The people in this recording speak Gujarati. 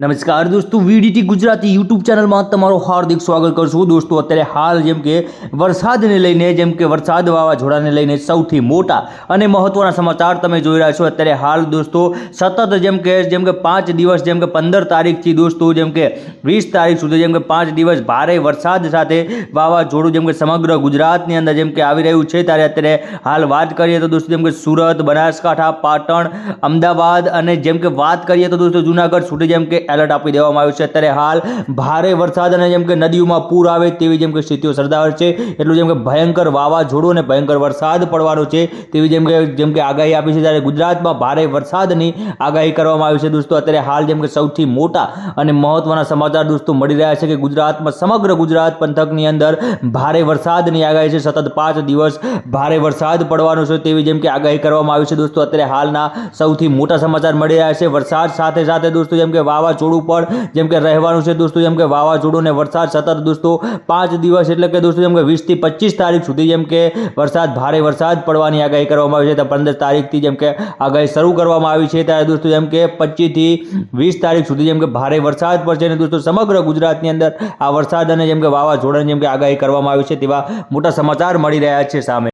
નમસ્કાર દોસ્તો વીડીટી ગુજરાતી યુટ્યુબ ચેનલમાં તમારું હાર્દિક સ્વાગત કરું છું દોસ્તો અત્યારે હાલ જેમ કે વરસાદને લઈને જેમ કે વરસાદ વાવાઝોડાને લઈને સૌથી મોટા અને મહત્વના સમાચાર તમે જોઈ રહ્યા છો અત્યારે હાલ દોસ્તો સતત જેમ કે જેમ કે પાંચ દિવસ જેમ કે પંદર તારીખથી દોસ્તો જેમ કે વીસ તારીખ સુધી જેમ કે પાંચ દિવસ ભારે વરસાદ સાથે વાવાઝોડું જેમ કે સમગ્ર ગુજરાતની અંદર જેમ કે આવી રહ્યું છે ત્યારે અત્યારે હાલ વાત કરીએ તો દોસ્તો જેમ કે સુરત બનાસકાંઠા પાટણ અમદાવાદ અને જેમ કે વાત કરીએ તો દોસ્તો જુનાગઢ સુધી જેમ કે એલર્ટ આપી દેવામાં આવ્યું છે. અત્યારે હાલ ભારે વરસાદ અને જેમ કે નદીઓમાં પૂર આવે તેવી જેમ કે સ્થિતિઓ સર્જાવે છે. એટલું જેમ કે ભયંકર વાવાઝોડું અને ભયંકર વરસાદ પડવાનો છે. તેવી જેમ કે જેમ કે આગાહી આપી છે ત્યારે ગુજરાતમાં ભારે વરસાદની આગાહી કરવામાં આવી છે. દોસ્તો, અત્યારે હાલ જેમ કે સૌથી મોટા અને મહત્વના સમાચાર દોસ્તો મળી રહ્યા છે કે ગુજરાતમાં સમગ્ર ગુજરાત પંથકની અંદર ભારે વરસાદની આગાહી છે. સતત પાંચ દિવસ ભારે વરસાદ પડવાનો છે તેવી જેમ કે આગાહી કરવામાં આવી છે. દોસ્તો, અત્યારે હાલના સૌથી મોટા સમાચાર મળી રહ્યા છે. વરસાદ સાથે સાથે દોસ્તો, જેમ કે વાવાઝોડું પણ જેમ કે રહેવાનું છે દોસ્તો, જેમ કે વાવાઝોડું ને વરસાદ સતત દોસ્તો પાંચ દિવસ એટલે કે દોસ્તો જેમ કે વીસથી પચીસ તારીખ સુધી જેમ કે વરસાદ, ભારે વરસાદ પડવાની આગાહી કરવામાં આવી છે. તો પંદર તારીખથી જેમ કે આગાહી શરૂ કરવામાં આવી છે ત્યારે દોસ્તો જેમ કે પચીસથી વીસ તારીખ સુધી જેમ કે ભારે વરસાદ પડશે અને દોસ્તો સમગ્ર ગુજરાતની અંદર આ વરસાદ અને જેમ કે વાવાઝોડાની જેમ કે આગાહી કરવામાં આવી છે તેવા મોટા સમાચાર મળી રહ્યા છે સામે.